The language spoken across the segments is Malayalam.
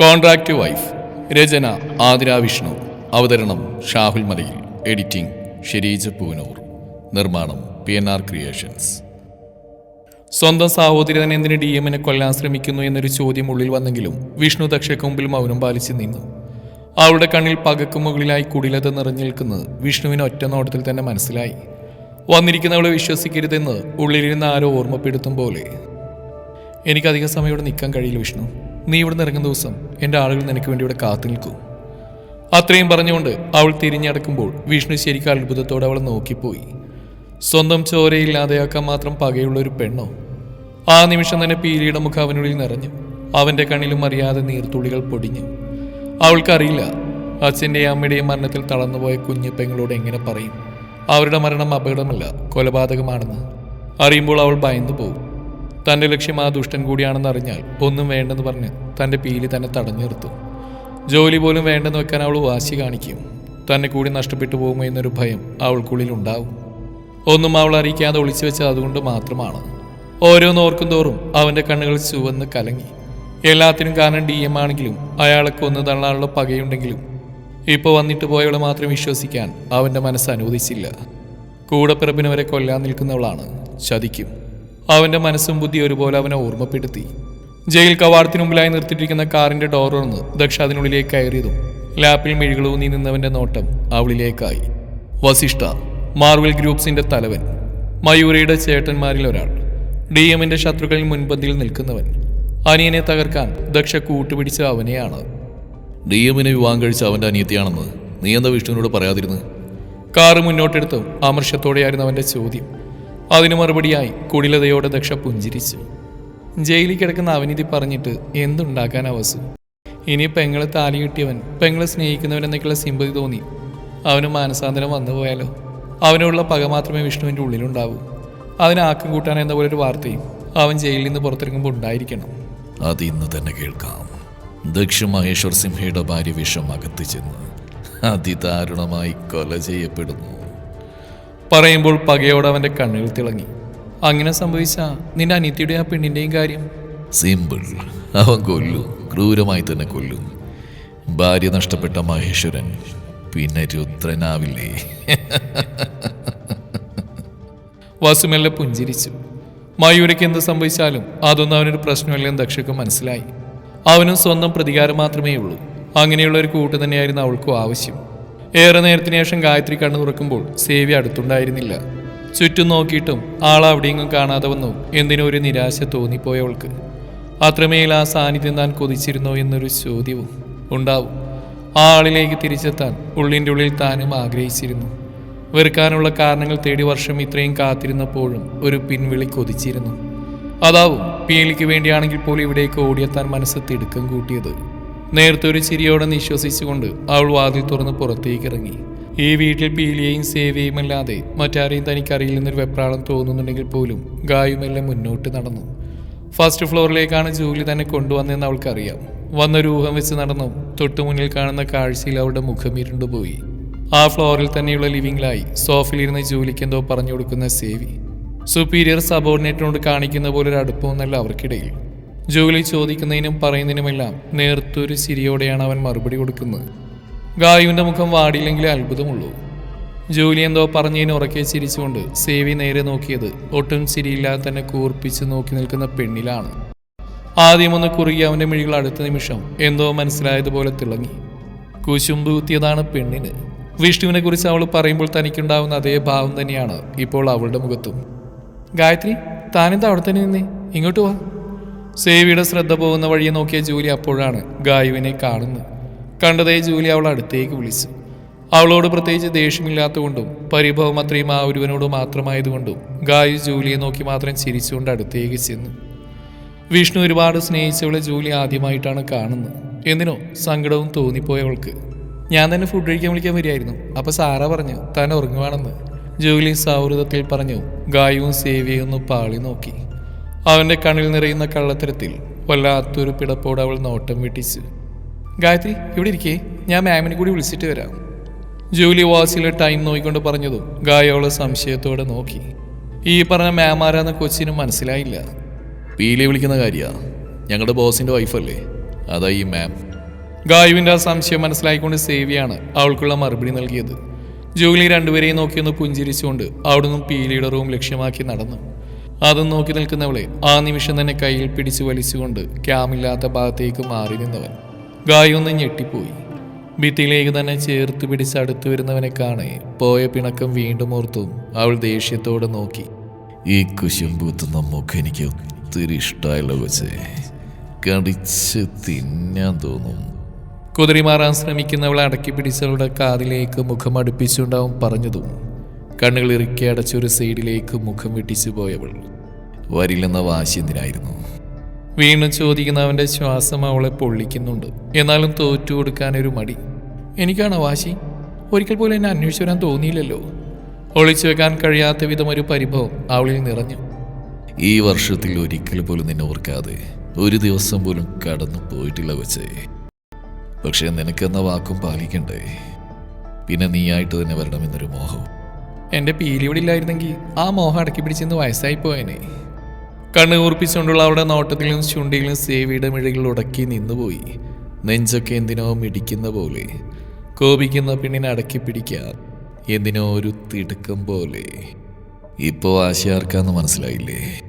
കോൺട്രാക്ട് വൈഫ് രചന ആതിര വിഷ്ണു. അവതരണം ഷാഹുൽ മലയിൽ. എഡിറ്റിംഗ് ഷെരീജ് പൂനൂർ. നിർമ്മാണം പി എൻ ആർ ക്രിയേഷൻസ്. സ്വന്തം സഹോദരൻ എന്തിന് ഡി എമ്മിനെ കൊല്ലാൻ ശ്രമിക്കുന്നു എന്നൊരു ചോദ്യം ഉള്ളിൽ വന്നെങ്കിലും വിഷ്ണു ദക്ഷയ്ക്ക് മുമ്പിൽ മൗനം പാലിച്ച് നിന്നു. അവളുടെ കണ്ണിൽ പകക്ക് മുകളിലായി കുടിലത നിറഞ്ഞു നിൽക്കുന്നത് വിഷ്ണുവിന് ഒറ്റ നോട്ടത്തിൽ തന്നെ മനസ്സിലായി. വന്നിരിക്കുന്നവളെ വിശ്വസിക്കരുതെന്ന് ഉള്ളിലിരുന്ന് ആരോ ഓർമ്മപ്പെടുത്തും പോലെ. എനിക്കധികം സമയം ഇവിടെ നിൽക്കാൻ കഴിയില്ല വിഷ്ണു. നീ ഇവിടെ നിന്ന് ഇറങ്ങുന്ന ദിവസം എന്റെ ആളുകൾ നിനക്ക് വേണ്ടി ഇവിടെ കാത്തു നിൽക്കും. അത്രയും പറഞ്ഞുകൊണ്ട് അവൾ തിരിഞ്ഞടക്കുമ്പോൾ വിഷ്ണു ശരിക്കും അത്ഭുതത്തോടെ അവളെ നോക്കിപ്പോയി. സ്വന്തം ചോരയില്ലാതെയാക്കാൻ മാത്രം പകയുള്ള ഒരു പെണ്ണോ? ആ നിമിഷം തന്നെ പീലിയുടെ മുഖം അവനുള്ളിൽ നിറഞ്ഞു. അവന്റെ കണ്ണിലും അറിയാതെ നീർത്തുള്ളികൾ പൊടിഞ്ഞു. അവൾക്കറിയില്ല അച്ഛന്റെയും അമ്മയുടെയും മരണത്തിൽ തളർന്നുപോയ കുഞ്ഞു പെങ്ങളോട് എങ്ങനെ പറയും? അവരുടെ മരണം അപകടമല്ല കൊലപാതകമാണെന്ന്. അറിയുമ്പോൾ അവൾ ഭയന്നു പോകും തന്റെ ലക്ഷ്യം ആ ദുഷ്ടൻ കൂടിയാണെന്ന് അറിഞ്ഞാൽ ഒന്നും വേണ്ടെന്ന് പറഞ്ഞ് തന്റെ പീലി തന്നെ തടഞ്ഞു നിർത്തും. ജോലി പോലും വേണ്ടെന്ന് വെക്കാൻ അവൾ വാശി കാണിക്കും. തന്നെ കൂടി നഷ്ടപ്പെട്ടു പോകുമോ എന്നൊരു ഭയം അവൾക്കുള്ളിൽ ഉണ്ടാവും. ഒന്നും അവൾ അറിയിക്കാതെ ഒളിച്ചു വെച്ചത് അതുകൊണ്ട് മാത്രമാണ്. ഓരോന്ന് ഓർക്കും തോറും അവന്റെ കണ്ണുകൾ ചുവന്ന് കലങ്ങി. എല്ലാത്തിനും കാരണം ഡി എം ആണെങ്കിലും അയാളെ കൊന്നു തള്ളാനുള്ള പകയുണ്ടെങ്കിലും ഇപ്പോൾ വന്നിട്ട് പോയവളെ മാത്രം വിശ്വസിക്കാൻ അവന്റെ മനസ്സ് അനുവദിച്ചില്ല. കൂടപ്പിറപ്പിന് വരെ കൊല്ലാൻ നിൽക്കുന്നവളാണ്. ചതിക്കും. അവന്റെ മനസ്സും ബുദ്ധി ഒരുപോലെ അവനെ ഓർമ്മപ്പെടുത്തി. ജയിൽ കവാടത്തിന് മുമ്പിലായി നിർത്തിയിരിക്കുന്ന കാറിന്റെ ഡോർ തുറന്ന് ദക്ഷ അതിനുള്ളിലേക്ക് കയറിയതും ലാപ്പിൽ മെഴുകളൂന്നി നിന്നവന്റെ നോട്ടം അവളിലേക്കായി. വസിഷ്ഠ മാർവൽ ഗ്രൂപ്പ്സിന്റെ തലവൻ മയൂരയുടെ ചേട്ടന്മാരിൽ ഒരാൾ ഡി എമ്മിന്റെ ശത്രുക്കളിൽ മുൻപന്തിയിൽ നിൽക്കുന്നവൻ. അനിയനെ തകർക്കാൻ ദക്ഷ കൂട്ടുപിടിച്ച അവനെയാണ്. ഡി എമ്മിനെ വിവാഹം കഴിച്ച അവന്റെ അനിയത്തിയാണെന്ന് നീ എന്താ വിഷ്ണുവിനോട് പറയാതിരുന്നു? കാറ് മുന്നോട്ടെടുത്തും ആമർഷത്തോടെയായിരുന്നു അവന്റെ ചോദ്യം. അതിനു മറുപടിയായി കുടിലതയോടെ ദക്ഷ പുഞ്ചിരിച്ചു. ജയിലിൽ കിടക്കുന്ന അവനിധി പറഞ്ഞിട്ട് എന്തുണ്ടാക്കാൻ അവസു? ഇനി പെങ്ങളെ താലി കിട്ടിയവൻ പെങ്ങളെ സ്നേഹിക്കുന്നവൻ എന്നൊക്കെയുള്ള സിമ്പതി തോന്നി. അവന് മാനസാന്തരം വന്നു പോയാലോ? അവനുള്ള പക മാത്രമേ വിഷ്ണുവിന്റെ ഉള്ളിലുണ്ടാവൂ. അതിന് ആക്കം കൂട്ടാൻ എന്ന പോലെ ഒരു വാർത്തയും അവൻ ജയിലിൽ നിന്ന് പുറത്തിറങ്ങുമ്പോൾ ഉണ്ടായിരിക്കണം. അത് ഇന്ന് തന്നെ കേൾക്കാം. ദക്ഷ മഹേശ്വർ സിംഹയുടെ ഭാര്യ വിഷം അകത്ത് ചെന്ന് അതിദാരുണമായി കൊല ചെയ്യപ്പെടുന്നു. പറയുമ്പോൾ പകയോടെ അവന്റെ കണ്ണുകൾ തിളങ്ങി. അങ്ങനെ സംഭവിച്ച നിന്റെ അനിത്യയുടെ ആ പെണ്ണിന്റെയും കാര്യം? സിമ്പിൾ അവൻ കൊല്ലും. ക്രൂരമായി തന്നെ കൊല്ലും. ഭാര്യ നഷ്ടപ്പെട്ട മഹേശ്വരൻ പിന്നെ രുദ്രനാവില്ലേ? വാസുമല്ല പുഞ്ചിരിച്ചു. മയൂരയ്ക്ക് എന്ത് സംഭവിച്ചാലും അതൊന്നും അവനൊരു പ്രശ്നമില്ലെന്ന് ദക്ഷയ്ക്ക് മനസ്സിലായി. അവനും സ്വന്തം പ്രതികാരം മാത്രമേ ഉള്ളൂ അങ്ങനെയുള്ള ഒരു കൂട്ട് തന്നെയായിരുന്നു അവൾക്കും ആവശ്യം. ഏറെ നേരത്തിന് ശേഷം ഗായത്രി കണ്ണു തുറക്കുമ്പോൾ സേവി അടുത്തുണ്ടായിരുന്നില്ല. ചുറ്റും നോക്കിയിട്ടും ആൾ അവിടെയെങ്കിലും കാണാതെ വന്നു. എന്തിനോ ഒരു നിരാശ തോന്നിപ്പോയവൾക്ക്. അത്രമേൽ ആ സാന്നിധ്യം താൻ കൊതിച്ചിരുന്നോ എന്നൊരു ചോദ്യവും ഉണ്ടാവും. ആ ആളിലേക്ക് തിരിച്ചെത്താൻ ഉള്ളിന്റെ ഉള്ളിൽ താനും ആഗ്രഹിച്ചിരുന്നു. വെറുക്കാനുള്ള കാരണങ്ങൾ തേടി വർഷം ഇത്രയും കാത്തിരുന്നപ്പോഴും ഒരു പിൻവിളി കൊതിച്ചിരുന്നു. അതാവും പീലിക്ക് വേണ്ടിയാണെങ്കിൽ പോലും ഇവിടേക്ക് ഓടിയെത്താൻ മനസ്സ് തിടുക്കം കൂട്ടിയത്. നേരത്തെ ഒരു ചിരിയോടെ നിശ്വസിച്ചുകൊണ്ട് അവൾ വാതിൽ തുറന്ന് പുറത്തേക്ക് ഇറങ്ങി. ഈ വീട്ടിൽ പീലിയെയും സേവയും അല്ലാതെ മറ്റാരെയും തനിക്കറിയില്ലെന്നൊരു വെപ്രാളം തോന്നുന്നുണ്ടെങ്കിൽ പോലും ഗായുമെല്ലാം മുന്നോട്ട് നടന്നു. ഫസ്റ്റ് ഫ്ലോറിലേക്കാണ് ജൂലി തന്നെ കൊണ്ടുവന്നതെന്ന് അവൾക്കറിയാം. വന്നൊരു ഊഹം വെച്ച് നടന്നു. തൊട്ടു മുന്നിൽ കാണുന്ന കാഴ്ചയിൽ അവളുടെ മുഖം ഇരുണ്ടുപോയി ആ ഫ്ലോറിൽ തന്നെയുള്ള ലിവിങ്ങിലായി സോഫിലിരുന്ന് ജൂലിക്ക് എന്തോ പറഞ്ഞു കൊടുക്കുന്ന സേവി സുപ്പീരിയർ സബോർഡിനേറ്റിനോട് കാണിക്കുന്ന പോലൊരു അടുപ്പമൊന്നല്ല അവർക്കിടയിൽ. ജോലി ചോദിക്കുന്നതിനും പറയുന്നതിനുമെല്ലാം നേർത്തൊരു ചിരിയോടെയാണ് അവൻ മറുപടി കൊടുക്കുന്നത്. ഗായുവിന്റെ മുഖം വാടിയില്ലെങ്കിലേ അത്ഭുതമുള്ളൂ. ജോലി എന്തോ പറഞ്ഞതിന് ഉറക്കെ ചിരിച്ചുകൊണ്ട് സേവി നേരെ നോക്കിയത് ഒട്ടും ചിരിയില്ലാതെ തന്നെ കൂർപ്പിച്ച് നോക്കി നിൽക്കുന്ന പെണ്ണിലാണ്. ആദ്യമൊന്ന് കുറുകി അവന്റെ മിഴികൾ അടുത്ത നിമിഷം എന്തോ മനസ്സിലായതുപോലെ തിളങ്ങി. കുശുമ്പ് കുത്തിയതാണ് പെണ്ണിന്. വിഷ്ണുവിനെ കുറിച്ച് അവൾ പറയുമ്പോൾ തനിക്കുണ്ടാവുന്ന അതേ ഭാവം തന്നെയാണ് ഇപ്പോൾ അവളുടെ മുഖത്തും. ഗായത്രി താനെന്താ അവിടെ തന്നെ നിന്നേ? ഇങ്ങോട്ട് വാ. സേവിയുടെ ശ്രദ്ധ പോകുന്ന വഴിയെ നോക്കിയ ജൂലി അപ്പോഴാണ് ഗായുവിനെ കാണുന്നത്. കണ്ടതേ ജൂലി അവൾ അടുത്തേക്ക് വിളിച്ചു. അവളോട് പ്രത്യേകിച്ച് ദേഷ്യമില്ലാത്തതുകൊണ്ടും പരിഭവം അത്രയും ആ ഒരുവനോട് മാത്രമായതുകൊണ്ടും ഗായു ജൂലിയെ നോക്കി മാത്രം ചിരിച്ചുകൊണ്ട് അടുത്തേക്ക് ചെന്നു. വിഷ്ണു ഒരുപാട് സ്നേഹിച്ചവളെ ജൂലി ആദ്യമായിട്ടാണ് കാണുന്നത്. എന്തിനോ സങ്കടവും തോന്നിപ്പോയവൾക്ക് ഞാൻ തന്നെ ഫുഡ് കഴിക്കാൻ വിളിക്കാൻ വരികയായിരുന്നു. അപ്പോൾ സാറ പറഞ്ഞു താൻ ഉറങ്ങുവാണെന്ന്. ജൂലി സൗഹൃദത്തിൽ പറഞ്ഞു ഗായുവും സേവിയും ഒന്ന് പാളി നോക്കി. അവന്റെ കണ്ണിൽ നിറയുന്ന കള്ളത്തരത്തിൽ വല്ലാത്തൊരു പിടപ്പോട് അവൾ നോട്ടം വെട്ടിച്ചു. ഗായത്രി ഇവിടെ ഇരിക്കേ. ഞാൻ മാമിനെ കൂടി വിളിച്ചിട്ട് വരാം. ജൂലി വാസിലെ ടൈം നോക്കിക്കൊണ്ട് പറഞ്ഞതും ഗായ അവളെ സംശയത്തോടെ നോക്കി. ഈ പറഞ്ഞ മാം ആരാന്ന് കൊച്ചിനും മനസ്സിലായില്ല. പീലി വിളിക്കുന്ന കാര്യമാണ് ഞങ്ങളുടെ ബോസിന്റെ വൈഫല്ലേ. അതാ ഈ മാം. ഗായുവിന്റെ ആ സംശയം മനസ്സിലായിക്കൊണ്ട് സേവിയാണ് അവൾക്കുള്ള മറുപടി നൽകിയത്. ജൂലി രണ്ടുപേരെയും നോക്കിയൊന്ന് പുഞ്ചിരിച്ചുകൊണ്ട് അവിടുന്ന് പീലിയുടെ റൂം ലക്ഷ്യമാക്കി നടന്നു. അതും നോക്കി നിൽക്കുന്നവളെ ആ നിമിഷം തന്നെ കയ്യിൽ പിടിച്ചു വലിച്ചുകൊണ്ട് ക്യാമില്ലാത്ത ഭാഗത്തേക്ക് മാറി നിന്നവൻ. ഗായൊന്ന് ഞെട്ടിപ്പോയി. ഭിത്തിയിലേക്ക് തന്നെ ചേർത്ത് പിടിച്ച് അടുത്തു വരുന്നവനെ കാണെ പോയ പിണക്കം വീണ്ടും ഓർത്തും അവൾ ദേഷ്യത്തോടെ നോക്കി. ഈ കുശുംബൂത്തുന്ന മുഖം എനിക്ക് ഒത്തിരി ഇഷ്ടമായല്ലോ കൊച്ചേ. കടിച്ച് തിന്നാൻ തോന്നും. കുതിരി മാറാൻ ശ്രമിക്കുന്നവളെ അടക്കി പിടിച്ചവളുടെ കാതിലേക്ക് മുഖം അടുപ്പിച്ചുണ്ടാവും പറഞ്ഞതും കണ്ണുകൾ ഇറുക്കി അടച്ചൊരു സൈഡിലേക്ക് മുഖം വെട്ടിച്ചു പോയവൾ വരില്ലെന്ന വാശി എന്തിനായിരുന്നു? വീണ്ടും ചോദിക്കുന്നവന്റെ ശ്വാസം അവളെ പൊള്ളിക്കുന്നുണ്ട്. എന്നാലും തോറ്റു കൊടുക്കാൻ ഒരു മടി. എനിക്കാണോ വാശി? ഒരിക്കൽ പോലും എന്നെ അന്വേഷിച്ചു വരാൻ തോന്നിയില്ലല്ലോ. ഒളിച്ചു വെക്കാൻ കഴിയാത്ത വിധം ഒരു പരിഭവം അവളിൽ നിറഞ്ഞു. ഈ വർഷത്തിൽ ഒരിക്കൽ പോലും നിന്നെ ഓർക്കാതെ ഒരു ദിവസം പോലും കടന്നു പോയിട്ടില്ല വെച്ചേ പക്ഷെ നിനക്കെന്ന വാക്കും പാലിക്കണ്ടേ? പിന്നെ നീയായിട്ട് തന്നെ വരണമെന്നൊരു മോഹം. എന്റെ പീലിയോടെ ഇല്ലായിരുന്നെങ്കിൽ ആ മോഹം അടക്കി പിടിച്ചെന്ന് വയസ്സായി പോയനെ. കണ്ണ് കൂർപ്പിച്ചുകൊണ്ടുള്ള അവിടെ നോട്ടത്തിലും ചുണ്ടിലും സേവിയുടെ മിഴികൾ ഉടക്കി നിന്നുപോയി. നെഞ്ചൊക്കെ എന്തിനോ മിടിക്കുന്ന പോലെ. കോപിക്കുന്ന പെണ്ണിനെ അടക്കി പിടിക്കാൻ എന്തിനോ ഒരു തിടുക്കം പോലെ. ഇപ്പോൾ ആശയാർക്കാന്ന് മനസ്സിലായില്ലേ?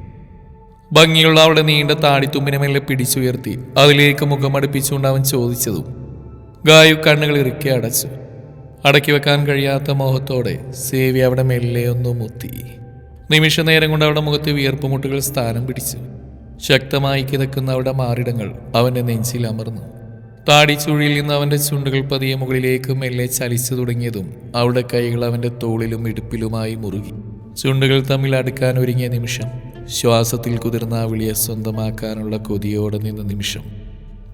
ഭംഗിയുള്ള അവളുടെ നീണ്ട താടിത്തുമ്പിനെ മെല്ലെ പിടിച്ചുയർത്തി അതിലേക്ക് മുഖം അടുപ്പിച്ചുകൊണ്ട് അവൻ ചോദിച്ചതും ഗായു കണ്ണുകൾ ഇറുക്കി അടച്ചു. അടക്കി വെക്കാൻ കഴിയാത്ത മോഹത്തോടെ സേവി അവിടെ മെല്ലെ ഒന്ന് മുത്തി. നിമിഷ നേരം കൊണ്ട് അവിടെ മുഖത്ത് വിയർപ്പുമുട്ടുകൾ സ്ഥാനം പിടിച്ചു ശക്തമായി കിതക്കുന്ന അവിടെ മാറിടങ്ങൾ അവന്റെ നെഞ്ചിൽ അമർന്നു. താടി ചുഴിയിൽ നിന്ന് അവന്റെ ചുണ്ടുകൾ പതിയെ മുകളിലേക്ക് മെല്ലെ ചലിച്ചു തുടങ്ങിയതും അവിടെ കൈകൾ അവന്റെ തോളിലും ഇടുപ്പിലുമായി മുറുകി. ചുണ്ടുകൾ തമ്മിൽ അടുക്കാൻ ഒരുങ്ങിയ നിമിഷം ശ്വാസത്തിൽ കുതിർന്ന ആ വിളിയെ സ്വന്തമാക്കാനുള്ള കൊതിയോടെ നിന്ന നിമിഷം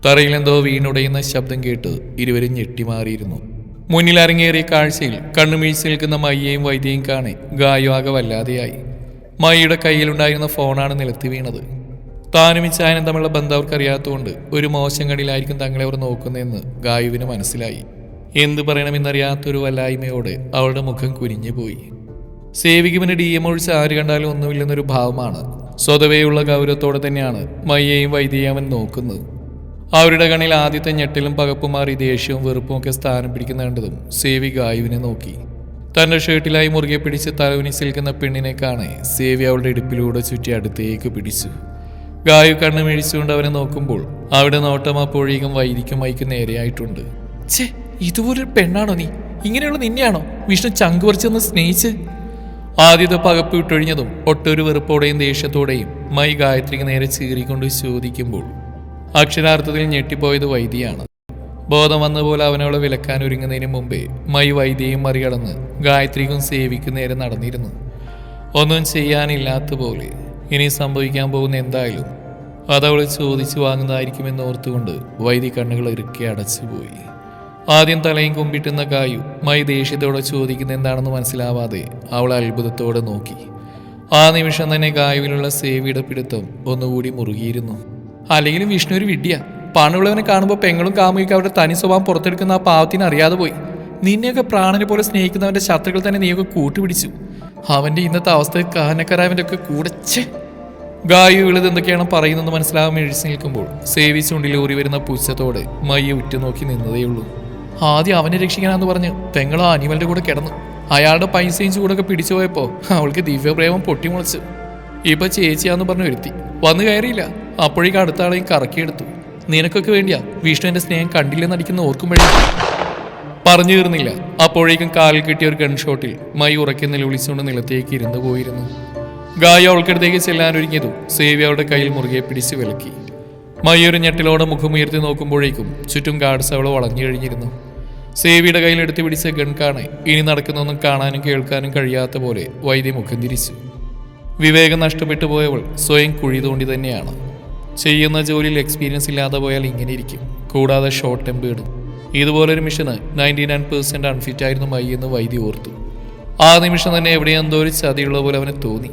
തറയിലെന്തോ വീണുടയുന്ന ശബ്ദം കേട്ട് ഇരുവരും ഞെട്ടിമാറിയിരുന്നു. മുന്നിൽ അരങ്ങേറിയ കാഴ്ചയിൽ കണ്ണുമീഴ്ച നിൽക്കുന്ന മയ്യയും വൈദ്യയും കാണെ ഗായു ആകെ വല്ലാതെയായി. മയ്യയുടെ കയ്യിലുണ്ടായിരുന്ന ഫോണാണ് നിലത്ത് വീണത്. താനും ഇച്ചായനും തമ്മിലുള്ള ബന്ധം അവർക്കറിയാത്തതുകൊണ്ട് ഒരു മോശം കടിയിലായിരിക്കും തങ്ങളെ അവർ നോക്കുന്നതെന്ന് ഗായുവിന് മനസ്സിലായി. എന്തു പറയണമെന്നറിയാത്തൊരു വല്ലായ്മയോടെ അവളുടെ മുഖം കുനിഞ്ഞുപോയി സേവിക്കുവിന് ഡി എം ഒഴിച്ച് ആര് കണ്ടാലും ഒന്നുമില്ലെന്നൊരു ഭാവമാണ്. സ്വതവേയുള്ള ഗൗരവത്തോടെ തന്നെയാണ് മയ്യയും വൈദ്യയും അവൻ നോക്കുന്നത്. അവരുടെ കണ്ണിൽ ആദ്യത്തെ ഞെട്ടിലും പകപ്പുമാറി ദേഷ്യവും വെറുപ്പും ഒക്കെ സ്ഥാനം പിടിക്കുന്ന കണ്ടതും സേവി ഗായുവിനെ നോക്കി. തന്റെ ഷർട്ടിലായി മുറുകെ പിടിച്ച് തലവിനി സിൽക്കുന്ന പെണ്ണിനെ കാണെ സേവി അവളുടെ ഇടുപ്പിലൂടെ ചുറ്റി അടുത്തേക്ക് പിടിച്ചു. ഗായു കണ്ണു മേടിച്ചുകൊണ്ട് അവനെ നോക്കുമ്പോൾ അവിടെ നോട്ടം അപ്പോഴേക്കും വൈദിക്കും മൈക്ക് നേരെയായിട്ടുണ്ട്. ഛേ ഇതുപോലൊരു പെണ്ണാണോ നീ? ഇങ്ങനെയുള്ള നിന്നെയാണോ? വിഷ്ണു ചങ്കു പറിച്ചെന്ന് സ്നേഹിച്ച്? ആദ്യത്തെ പകപ്പ് വിട്ടൊഴിഞ്ഞതും ഒട്ടൊരു വെറുപ്പോടെയും ദേഷ്യത്തോടെയും മൈ ഗായത്രിക്ക് നേരെ ചീറിക്കൊണ്ട് ചോദിക്കുമ്പോൾ അക്ഷരാർത്ഥത്തിൽ ഞെട്ടിപ്പോയത് വൈദ്യയാണ്. ബോധം വന്നതുപോലെ പോലെ അവനവളെ വിലക്കാൻ ഒരുങ്ങുന്നതിന് മുമ്പേ മൈ വൈദ്യയും മറികടന്ന് ഗായത്രിക്കും സേവിക്കും നേരെ നടന്നിരുന്നു. ഒന്നും ചെയ്യാനില്ലാത്ത പോലെ ഇനി സംഭവിക്കാൻ പോകുന്ന എന്തായാലും അതവൾ ചോദിച്ചു വാങ്ങുന്നതായിരിക്കുമെന്ന് ഓർത്തുകൊണ്ട് വൈദ്യ കണ്ണുകൾ ഇറുക്കി അടച്ചുപോയി. ആദ്യം തലയും കുമ്പിട്ടുന്ന കായു മൈ ദേഷ്യത്തോടെ ചോദിക്കുന്ന എന്താണെന്ന് മനസ്സിലാവാതെ അവൾ അത്ഭുതത്തോടെ നോക്കി. ആ നിമിഷം തന്നെ കായുവിലുള്ള സേവിയുടെ പിടുത്തം ഒന്നുകൂടി മുറുകിയിരുന്നു. അല്ലെങ്കിലും വിഷ്ണു ഒരു വിഡ്ഢിയ. പണുള്ളവനെ കാണുമ്പോൾ പെങ്ങളും കാമുകിക്ക് അവരുടെ തനി സ്വഭാവം പുറത്തെടുക്കുന്ന ആ പാവത്തിന് അറിയാതെ പോയി. നിന്നെയൊക്കെ പ്രാണനെ പോലെ സ്നേഹിക്കുന്നവന്റെ ശത്രുക്കൾ തന്നെ നീയൊക്കെ കൂട്ടുപിടിച്ചു. അവന്റെ ഇന്നത്തെ അവസ്ഥ കാനക്കരാവിന്റെ ഒക്കെ കൂടെ ഛേ. ഗായു ഇളത് എന്തൊക്കെയാണ് പറയുന്നതെന്ന് മനസ്സിലാവാൻ എഴുതി നിൽക്കുമ്പോൾ സേവിച്ചുകൊണ്ടിൽ ഊറി വരുന്ന പുച്ഛത്തോടെ മയ്യെ ഉറ്റുനോക്കി നിന്നതേയുള്ളൂ ആദ്യം അവനെ രക്ഷിക്കാനാന്ന് പറഞ്ഞ് പെങ്ങളോ അനിമലിന്റെ കൂടെ കിടന്നു. അയാളുടെ പൈസയും ചൂടൊക്കെ പിടിച്ചു പോയപ്പോൾ അവൾക്ക് ദിവ്യപ്രേമം പൊട്ടിമുളച്ച്. ഇപ്പം ചേച്ചിയാന്ന് പറഞ്ഞ് വരുത്തി. വന്നു കയറിയില്ല. അപ്പോഴേക്കും അടുത്ത ആളെയും കറക്കിയെടുത്തു. നിനക്കൊക്കെ വേണ്ടിയാ വിഷ്ണുവിന്റെ സ്നേഹം കണ്ടില്ലെന്ന് അടിക്കുന്ന ഓർക്കുമ്പോഴേ പറഞ്ഞു തീർന്നില്ല. അപ്പോഴേക്കും കാൽ കിട്ടിയ ഒരു ഗൺഷോട്ടിൽ മൈ ഉറക്കി നിലവിളിച്ചുകൊണ്ട് നിലത്തേക്ക് ഇരുന്നു പോയിരുന്നു. ഗായ അവൾക്കടുത്തേക്ക് ചെല്ലാൻ ഒരുങ്ങിയതും സേവി അവളുടെ കയ്യിൽ മുറുകെ പിടിച്ച് വിലക്കി. മൈ ഒരു ഞെട്ടിലോടെ മുഖമുയർത്തി നോക്കുമ്പോഴേക്കും ചുറ്റും ഗാർഡ്സ് അവളെ വളഞ്ഞു കഴിഞ്ഞിരുന്നു. സേവിയുടെ കയ്യിൽ എടുത്തു പിടിച്ച ഗൺ കാണെ ഇനി നടക്കുന്നൊന്നും കാണാനും കേൾക്കാനും കഴിയാത്ത പോലെ വൈദ്യ മുഖം തിരിച്ചു. വിവേകം നഷ്ടപ്പെട്ടു പോയവൾ സ്വയം കുഴി തോണ്ടി തന്നെയാണ്. ചെയ്യുന്ന ജോലിയിൽ എക്സ്പീരിയൻസ് ഇല്ലാതെ പോയാൽ ഇങ്ങനെ ഇരിക്കും. കൂടാതെ ഷോർട്ട് ടെമ്പേർഡും ഇതുപോലൊരു മിഷന് നയന്റി നയൻ പെർസെന്റ് അൺഫിറ്റ് ആയിരുന്നു മൈ എന്ന് വൈദ്യ ഓർത്തു. ആ നിമിഷം തന്നെ എവിടെയോ എന്തോ ഒരു ചതിയുള്ള പോലെ അവന് തോന്നി.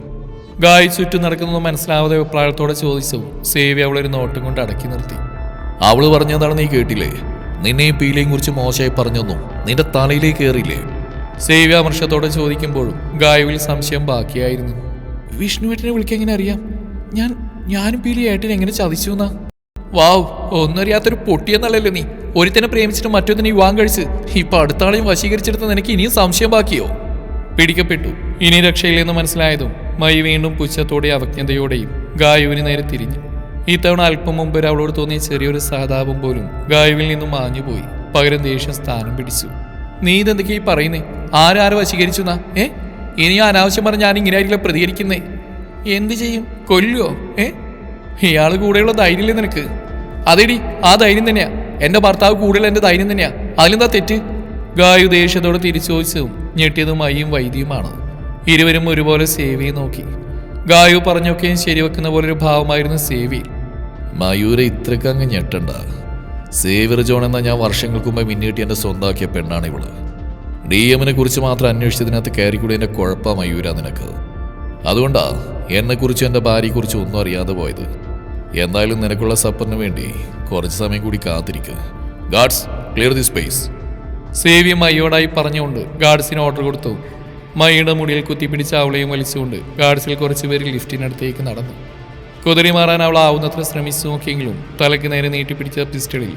ഗായി ചുറ്റും നടക്കുന്നത് മനസ്സിലാവാതെ അഭിപ്രായത്തോടെ ചോദിച്ചു സേവി അവളൊരു നോട്ടം കൊണ്ട് അടക്കി നിർത്തി. അവൾ പറഞ്ഞതാണ് നീ കേട്ടില്ലേ? നിന്നെയും പീലയും കുറിച്ച് മോശമായി പറഞ്ഞൊന്നും നിന്റെ തലയിലേക്ക് കയറിയില്ലേ സേവി അമർഷത്തോടെ ചോദിക്കുമ്പോഴും ഗായുവിൽ സംശയം ബാക്കിയായിരുന്നു. വിഷ്ണുവേട്ടനെ വിളിക്കാൻ എങ്ങനെ അറിയാം? ഞാൻ ഞാനും പീലി ഏട്ടനെ എങ്ങനെ ചതിച്ചു എന്നാ? വാവ് ഒന്നറിയാത്തൊരു പൊട്ടിയെന്നല്ലല്ലോ നീ. ഒരുത്തനെ പ്രേമിച്ചിട്ട് മറ്റൊന്നിനെ വിവാഹം കഴിച്ച് ഇപ്പൊ അടുത്താളെയും വശീകരിച്ചെടുത്ത് നിനക്ക് ഇനിയും സംശയം ബാക്കിയോ? പിടിക്കപ്പെട്ടു. ഇനി രക്ഷയില്ലെന്ന് മനസ്സിലായതും മൈ വീണ്ടും പുച്ഛത്തോടെ അവജ്ഞതയോടെയും ഗായുവിന് നേരെ തിരിഞ്ഞു. ഇത്തവണ അല്പം മുമ്പ് അവളോട് തോന്നിയ ചെറിയൊരു സഹതാപം പോലും ഗായുവിൽ നിന്നും മാഞ്ഞുപോയി പകരം ദേഷ്യം സ്ഥാനം പിടിച്ചു. നീ ഇതെന്തൊക്കെയാ ഈ പറയുന്നേ? ആരാരും വശീകരിച്ചു എന്നാ? ഏ? ഇനി അനാവശ്യം പറഞ്ഞ് ഞാൻ ഇങ്ങനെ ആയിരിക്കില്ല പ്രതികരിക്കുന്നേ? എന്ത് ചെയ്യും? കൊല്ലുവോ? ഏ? ഇയാൾ കൂടെയുള്ള ധൈര്യമില്ലേ നിനക്ക്? അതേടി ആ ധൈര്യം തന്നെയാ. എന്റെ ഭർത്താവ് കൂടെയുള്ള എന്റെ ധൈര്യം തന്നെയാ. അതിലെന്താ തെറ്റ്? ഗായു ദേഷ്യത്തോടെ തിരിച്ചു ചോദിച്ചതും ഞെട്ടിയതും അയ്യും വൈദ്യുമാണ് ഇരുവരും ഒരുപോലെ സേവിയെ നോക്കി. ഗായു പറഞ്ഞൊക്കെയും ശരിവെക്കുന്ന പോലെ ഒരു ഭാവമായിരുന്നു സേവി മയൂര ഇത്രയ്ക്ക് അങ്ങ് ഞെട്ടണ്ട. സേവിയർ ജോൺ എന്ന ഞാൻ വർഷങ്ങൾക്ക് മുമ്പ് മിന്നിട്ട് എന്റെ സ്വന്തമാക്കിയ പെണ്ണാണ് ഇവൾ. ഡി എമ്മിനെ കുറിച്ച് മാത്രം അന്വേഷിച്ചതിനകത്ത് കയറിക്കൂടി എന്റെ കുഴപ്പ മയൂര നിനക്ക്. അതുകൊണ്ടാ എന്നെക്കുറിച്ചും എന്റെ ഭാര്യയെക്കുറിച്ചും ഒന്നും അറിയാതെ പോയത്. എന്തായാലും നിനക്കുള്ള സപ്പറിന് വേണ്ടി കുറച്ച് സമയം കൂടി കാത്തിരിക്കുക ഗാർഡ്സ് ക്ലിയർ ദി സ്പേസ് സേവി മയ്യോടായി പറഞ്ഞുകൊണ്ട് ഗാർഡ്സിന് ഓർഡർ കൊടുത്തു. മയ്യുടെ മുടിയിൽ കുത്തിപ്പിടിച്ച അവളെയും വലിച്ചുകൊണ്ട് ഗാർഡ്സിൽ കുറച്ച് പേര് ലിഫ്റ്റിനടുത്തേക്ക് നടന്നു. കുതിരി മാറാൻ അവൾ ആവുന്നത്ര ശ്രമിച്ചു നോക്കിയെങ്കിലും തലയ്ക്ക് നേരെ നീട്ടിപ്പിടിച്ച പിസ്റ്റളിൽ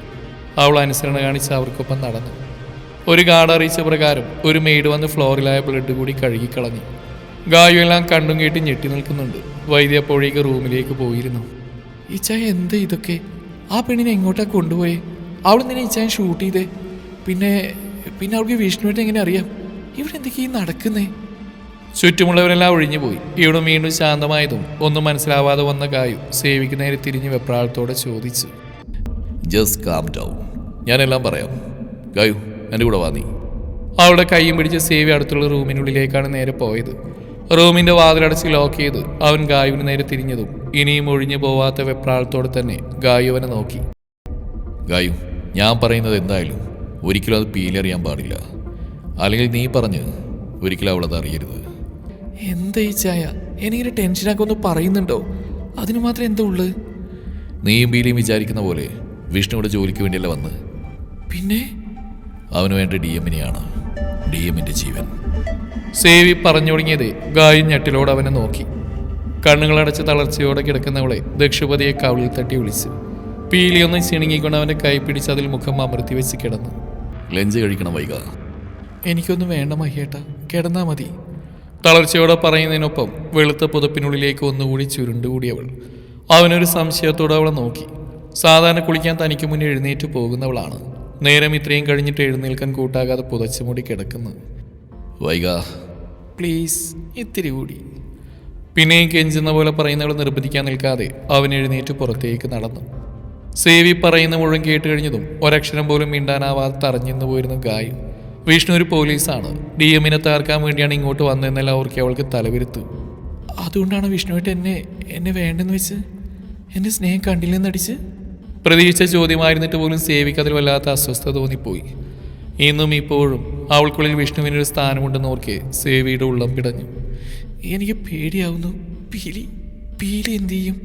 അവൾ അനുസരണ കാണിച്ച് അവർക്കൊപ്പം നടന്നു. ഒരു ഗാർഡ് അറിയിച്ച പ്രകാരം ഒരു മെയ്ഡ് വന്ന് ഫ്ലോറിലായ ബ്ലഡ് കൂടി കഴുകിക്കളഞ്ഞു. ഗായു എല്ലാം കണ്ടും കേട്ട് ഞെട്ടി നിൽക്കുന്നുണ്ട്. വൈദ്യ അപ്പോഴേക്ക് റൂമിലേക്ക് പോയിരുന്നു. ഇച്ചായ എന്ത് ഇതൊക്കെ? ആ പെണ്ണിനെ എങ്ങോട്ടാ കൊണ്ടുപോയേ? അവൾ നിന്നെ ഇച്ചായ ഷൂട്ട് ചെയ്തേ? പിന്നെ പിന്നെ അവൾക്ക് വിഷ്ണുവിനെ എങ്ങനെ അറിയാം? ഇവിടെ എന്തൊക്കെയാ നടക്കുന്നേ? ചുറ്റുമുള്ളവരെല്ലാം ഒഴിഞ്ഞു പോയി. ഇവിടെ വീണ്ടും ശാന്തമായതും ഒന്നും മനസ്സിലാവാതെ വന്ന ഗായു സേവിക്കുന്നതിന് തിരിഞ്ഞ് വെപ്രാളത്തോടെ ചോദിച്ചു. ജസ്റ്റ് കാം ഡൗൺ ഞാനെല്ലാം പറയാം. ഗായു എന്റെ കൂടെ വാ നീ. അവളുടെ കൈയും പിടിച്ച് സേവി അടുത്തുള്ള റൂമിനുള്ളിലേക്കാണ് നേരെ പോയത്. റൂമിന്റെ വാതിലടച്ച് ലോക്ക് ചെയ്ത് അവൻ ഗായുവിന് നേരെ തിരിഞ്ഞതും ഇനിയും ഒഴിഞ്ഞു പോവാത്ത വെപ്രാളത്തോടെ തന്നെ ഗായു അവനെ നോക്കി. ഗായു ഞാൻ പറയുന്നത് എന്തായാലും ഒരിക്കലും അത് പീലറിയാൻ പാടില്ല. അല്ലെങ്കിൽ നീ പറഞ്ഞ് ഒരിക്കലും അവളത് അറിയരുത്. എന്താ ഈ ചായ? എനിക്കൊരു ടെൻഷനാക്കി ഒന്ന് പറയുന്നുണ്ടോ? അതിന് മാത്രം എന്താ ഉള്ളത് നീയും ബീലിയും വിചാരിക്കുന്ന പോലെ വിഷ്ണുവിടെ ജോലിക്ക് വേണ്ടിയല്ല വന്ന്? പിന്നെ? അവന് വേണ്ട ഡി എമ്മിനെയാണ് ഡി എമ്മിന്റെ ജീവൻ. സേവി പറഞ്ഞു തുടങ്ങിയത് ഗായു ഞെട്ടിലോട് അവനെ നോക്കി. കണ്ണുകളടച്ച് തളർച്ചയോടെ കിടക്കുന്നവളെ ദക്ഷുപതിയെ കവിളിൽ തട്ടി വിളിച്ചു. പീലിയൊന്നും ചിണുങ്ങിക്കൊണ്ട് അവന്റെ കൈ പിടിച്ച് അതിൽ മുഖം അമർത്തി വെച്ച് കിടന്നു. ലഞ്ച് കഴിക്കണം വൈക. എനിക്കൊന്നും വേണ്ട മഹിയേട്ട കിടന്നാ മതി. തളർച്ചയോടെ പറയുന്നതിനൊപ്പം വെളുത്ത പുതപ്പിനുള്ളിലേക്ക് ഒന്നുകൂടി ചുരുണ്ടുകൂടിയവൾ അവനൊരു സംശയത്തോടെ അവളെ നോക്കി. സാധാരണ കുളിക്കാൻ തനിക്ക് മുന്നിൽ എഴുന്നേറ്റ് പോകുന്നവളാണ്. നേരം ഇത്രയും കഴിഞ്ഞിട്ട് എഴുന്നേൽക്കാൻ കൂട്ടാകാതെ പുതച്ചു മൂടി കിടക്കുന്നു. വൈക. പ്ലീസ് ഇത്തിരി കൂടി. പിന്നെയും കെഞ്ചുന്ന പോലെ പറയുന്നവൾ നിർബന്ധിക്കാൻ നിൽക്കാതെ അവൻ എഴുന്നേറ്റ് പുറത്തേക്ക് നടന്നു. സേവി പറയുന്ന മുഴുവൻ കേട്ട് കഴിഞ്ഞതും ഒരക്ഷരം പോലും മിണ്ടാനാവാതെ തറഞ്ഞെന്ന് പോയിരുന്നു ഗായു. വിഷ്ണു ഒരു പോലീസാണ്. ഡി എമ്മിനെ തകർക്കാൻ വേണ്ടിയാണ് ഇങ്ങോട്ട് വന്നതെന്നല്ല അവർക്ക് അവൾക്ക് തലവിരുത്തു. അതുകൊണ്ടാണ് വിഷ്ണുവായിട്ട് എന്നെ എന്നെ വേണ്ടെന്ന് വെച്ച് എന്റെ സ്നേഹം കണ്ടില്ലെന്നടിച്ച് പ്രതീക്ഷിച്ച ചോദ്യമായിരുന്നിട്ട് പോലും സേവിക്ക് അതിൽ വല്ലാത്ത അസ്വസ്ഥത തോന്നിപ്പോയി. ഇന്നും ഇപ്പോഴും അവൾക്കുള്ളിൽ വിഷ്ണുവിനൊരു സ്ഥാനമുണ്ടെന്ന് ഓർക്കെ സേവിയുടെ ഉള്ളം പിടഞ്ഞു എനിക്ക് പേടിയാവുന്നു. പീലി പീലി എന്തു ചെയ്യും?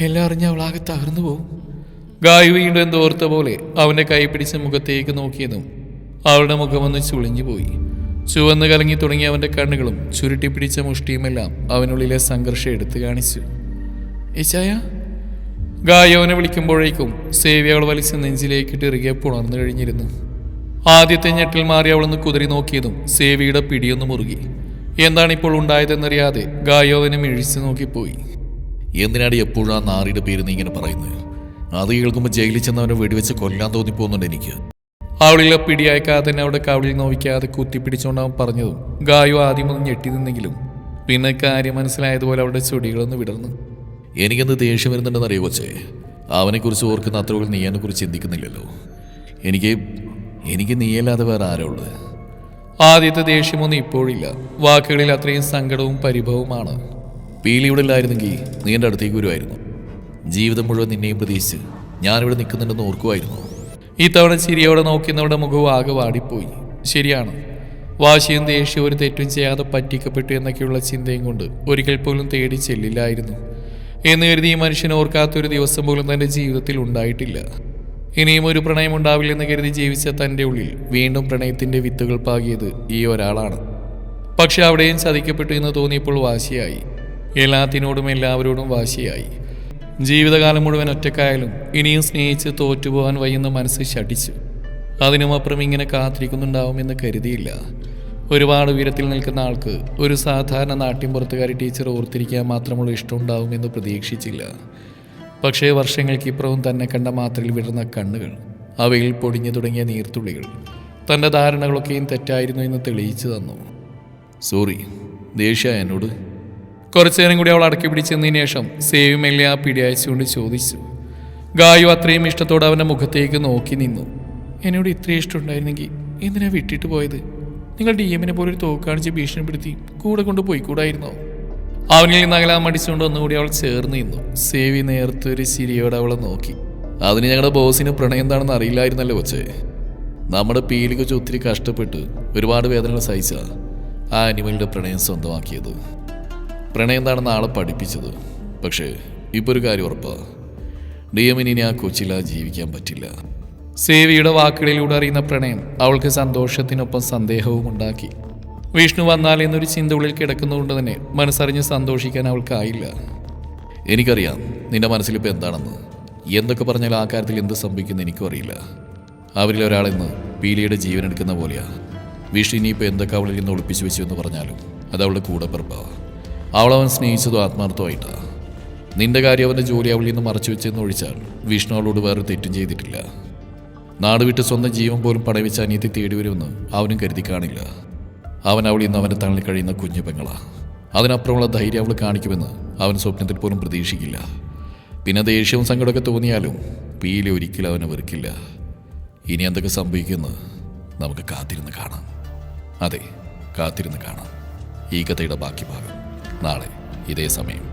എല്ലാം അറിഞ്ഞ് അവളാകെ തകർന്നു പോകും ഗായു വീണ്ടും എന്തോർത്ത പോലെ അവന്റെ കൈ പിടിച്ച് മുഖത്തേക്ക് നോക്കിയതും അവളുടെ മുഖമൊന്ന് ചുളിഞ്ഞു പോയി. ചുവന്ന് കലങ്ങി തുടങ്ങിയ അവന്റെ കണ്ണുകളും ചുരുട്ടി പിടിച്ച മുഷ്ടിയുമെല്ലാം അവനുള്ളിലെ സംഘർഷം എടുത്തു കാണിച്ചു. ഇച്ചായ ഗായവനെ വിളിക്കുമ്പോഴേക്കും സേവി അവൾ വലിച്ച് നെഞ്ചിലേക്കിട്ട് ഇറുകെ പുണർന്നു കഴിഞ്ഞിരുന്നു. ആദ്യത്തെ ഞെട്ടിൽ മാറി അവളൊന്ന് കുതിരി നോക്കിയതും സേവിയുടെ പിടിയൊന്ന് മുറുകി. എന്താണിപ്പോൾ ഉണ്ടായതെന്നറിയാതെ ഗായോവനെ മിഴിച്ചു നോക്കിപ്പോയി. എന്തിനാണ് എപ്പോഴും ആ നാറിയുടെ പേര് നീ ഇങ്ങനെ പറയുന്നത് അത് കേൾക്കുമ്പോൾ ജയിലിൽ ചെന്നവനെ വെടിവെച്ച് കൊല്ലാൻ തോന്നിപ്പോകുന്നുണ്ട് എനിക്ക്. അവളിലെ പിടിയായക്കാതെ തന്നെ അവിടെ കവിളിൽ നോവിക്കാതെ കുത്തിപ്പിടിച്ചുകൊണ്ട് അവൻ പറഞ്ഞതും ഗായോ ആദ്യമൊന്ന് ഞെട്ടി നിന്നെങ്കിലും പിന്നെ കാര്യം മനസ്സിലായതുപോലെ അവളുടെ ചൊടികളൊന്ന് വിടർന്നു. എനിക്കെന്ത് ദേഷ്യം വരുന്നുണ്ടെന്ന് അറിയോ കൊച്ചേ? അവനെക്കുറിച്ച് ഓർക്കുന്ന അത്ര പോലും നീ എന്നെക്കുറിച്ച് ചിന്തിക്കുന്നില്ലല്ലോ. എനിക്ക് എനിക്ക് നീയല്ലാതെ വേറെ ആരോ ഉള്ളത്? ആദ്യത്തെ ദേഷ്യമൊന്നും ഇപ്പോഴില്ല. വാക്കുകളിൽ അത്രയും സങ്കടവും പരിഭവവുമാണ്. പീലിയുടെ ഇല്ലായിരുന്നെങ്കിൽ നീ എന്റെ അടുത്തേക്ക് വരുമായിരുന്നു. ജീവിതം മുഴുവൻ നിന്നെയും പ്രതീക്ഷിച്ച് ഞാനിവിടെ നിൽക്കുന്നുണ്ടെന്ന് ഓർക്കുമായിരുന്നു. ഇത്തവണ ചിരിയോടെ നോക്കുന്നവരുടെ മുഖവും ആകെ വാടിപ്പോയി. ശരിയാണ്. വാശിയും ദേഷ്യവും ഒരു തെറ്റും ചെയ്യാതെ പറ്റിക്കപ്പെട്ടു എന്നൊക്കെയുള്ള ചിന്തയും കൊണ്ട് ഒരിക്കൽ പോലും തേടി ചെല്ലില്ലായിരുന്നു. എന്ന് കരുതി ഈ മനുഷ്യൻ ഓർക്കാത്തൊരു ദിവസം പോലും തന്റെ ജീവിതത്തിൽ ഉണ്ടായിട്ടില്ല. ഇനിയും ഒരു പ്രണയം ഉണ്ടാവില്ലെന്ന് കരുതി ജീവിച്ച തന്റെ ഉള്ളിൽ വീണ്ടും പ്രണയത്തിന്റെ വിത്തുകൾ പാകിയത് ഈ ഒരാളാണ്. പക്ഷെ അവിടെയും ചതിക്കപ്പെട്ടു എന്ന് തോന്നിയപ്പോൾ വാശിയായി. എല്ലാത്തിനോടും എല്ലാവരോടും വാശിയായി. ജീവിതകാലം മുഴുവൻ ഒറ്റക്കായാലും ഇനിയും സ്നേഹിച്ച് തോറ്റുപോകാൻ വയ്യുന്ന മനസ്സ് ശഠിച്ചു. അതിനുമപ്പുറം ഇങ്ങനെ കാത്തിരിക്കുന്നുണ്ടാവുമെന്ന് കരുതിയില്ല. ഒരുപാട് ഉയരത്തിൽ നിൽക്കുന്ന ആൾക്ക് ഒരു സാധാരണ നാട്ടിൻപുറത്തുകാരി ടീച്ചർ ഓർത്തിരിക്കാൻ മാത്രമുള്ള ഇഷ്ടമുണ്ടാവുമെന്ന് പ്രതീക്ഷിച്ചില്ല. പക്ഷേ വർഷങ്ങൾക്കിപ്പുറവും തന്നെ കണ്ട മാത്രയിൽ വിടുന്ന കണ്ണുകൾ അവയിൽ പൊടിഞ്ഞു തുടങ്ങിയ നീർത്തുള്ളികൾ തന്റെ ധാരണകളൊക്കെയും തെറ്റായിരുന്നു എന്ന് തെളിയിച്ചു തന്നു. സോറി ദേഷ്യ എന്നോട്. കുറച്ചു നേരം കൂടി അവൾ അടക്കി പിടിച്ചതിന് ശേഷം സേവ് മെല്ലെ ആ പിടി അയച്ചുകൊണ്ട് ചോദിച്ചു. ഗായു അത്രയും ഇഷ്ടത്തോടെ അവന്റെ മുഖത്തേക്ക് നോക്കി നിന്നു. എന്നോട് ഇത്രയും ഇഷ്ടമുണ്ടായിരുന്നെങ്കിൽ എന്തിനാ വിട്ടിട്ട് പോയത്? നിങ്ങൾ ഡി എമ്മിനെ പോലൊരു തോക്ക് കാണിച്ച് ഭീഷണിപ്പെടുത്തി കൂടെ കൊണ്ട് പോയിക്കൂടായിരുന്നോ? അവനിൽ നിന്ന് അകലാൻ മടിച്ചുകൊണ്ട് ഒന്നുകൂടി അവൾ ചേർന്ന് നിന്നു. സേവി നേർത്തൊരു ചിരിയോടെ അവളെ നോക്കി. അതിന് ഞങ്ങളുടെ ബോസിന് പ്രണയം എന്താണെന്ന് അറിയില്ലായിരുന്നല്ലോ കൊച്ചേ. നമ്മുടെ പീലി കൊച്ചു ഒത്തിരി കഷ്ടപ്പെട്ട് ഒരുപാട് വേദനകൾ സഹിച്ച ആ അനിമലിന്റെ പ്രണയം സ്വന്തമാക്കിയത്. പ്രണയം എന്താണെന്ന് ആളെ പഠിപ്പിച്ചത്. പക്ഷേ ഇപ്പോൾ ഒരു കാര്യം ഉറപ്പാ. ഡി ഇനി ആ കൊച്ചില്ലാതെ ജീവിക്കാൻ പറ്റില്ല. സേവിയുടെ വാക്കുകളിലൂടെ അറിയുന്ന പ്രണയം അവൾക്ക് സന്തോഷത്തിനൊപ്പം സന്ദേഹവും ഉണ്ടാക്കി. വിഷ്ണു വന്നാൽ എന്നൊരു ചിന്ത ഉള്ളിൽ കിടക്കുന്നതുകൊണ്ട് തന്നെ മനസ്സറിഞ്ഞ് സന്തോഷിക്കാൻ അവൾക്കായില്ല. എനിക്കറിയാം നിന്റെ മനസ്സിലിപ്പോൾ എന്താണെന്ന്. എന്തൊക്കെ പറഞ്ഞാൽ ആ കാര്യത്തിൽ എന്ത് സംഭവിക്കുമെന്ന് എനിക്കും അറിയില്ല. അവരിൽ ഒരാളെന്ന് പീലിയുടെ ജീവൻ എടുക്കുന്ന പോലെയാണ് വിഷ്ണു ഇനിയിപ്പോൾ എന്തൊക്കെ അവളിൽ നിന്ന് ഒളിപ്പിച്ചു വെച്ചു എന്ന് പറഞ്ഞാലും അത് അവളുടെ കൂടെ പിറപ്പാ. അവളവൻ സ്നേഹിച്ചതും ആത്മാർത്ഥമായിട്ടാണ് നിന്റെ കാര്യം അവന്റെ ജോലി അവളിൽ നിന്ന് മറച്ചു വെച്ചെന്ന് ഒഴിച്ചാൽ വിഷ്ണു അവളോട് വേറെ തെറ്റും ചെയ്തിട്ടില്ല. നാട് വിട്ട് സ്വന്തം ജീവൻ പോലും പടവെച്ച് അനിയത്തി തേടി വരുമെന്ന് അവനും കരുതി കാണില്ല. അവൻ അവളിൽ നിന്ന് അവന്റെ തള്ളിൽ കഴിയുന്ന കുഞ്ഞു പെങ്ങളാണ് അതിനപ്പുറമുള്ള ധൈര്യം അവൾ കാണിക്കുമെന്ന് അവൻ സ്വപ്നത്തിൽ പോലും പ്രതീക്ഷിക്കില്ല. പിന്നെ ദേഷ്യവും സങ്കടമൊക്കെ തോന്നിയാലും പീലി ഒരിക്കലും അവനെ വെറുക്കില്ല. ഇനി എന്തൊക്കെ സംഭവിക്കുമെന്ന് നമുക്ക് കാത്തിരുന്ന് കാണാം. അതെ കാത്തിരുന്ന് കാണാം. ഈ കഥയുടെ ബാക്കി ഭാഗം നാളെ ഇതേ സമയം.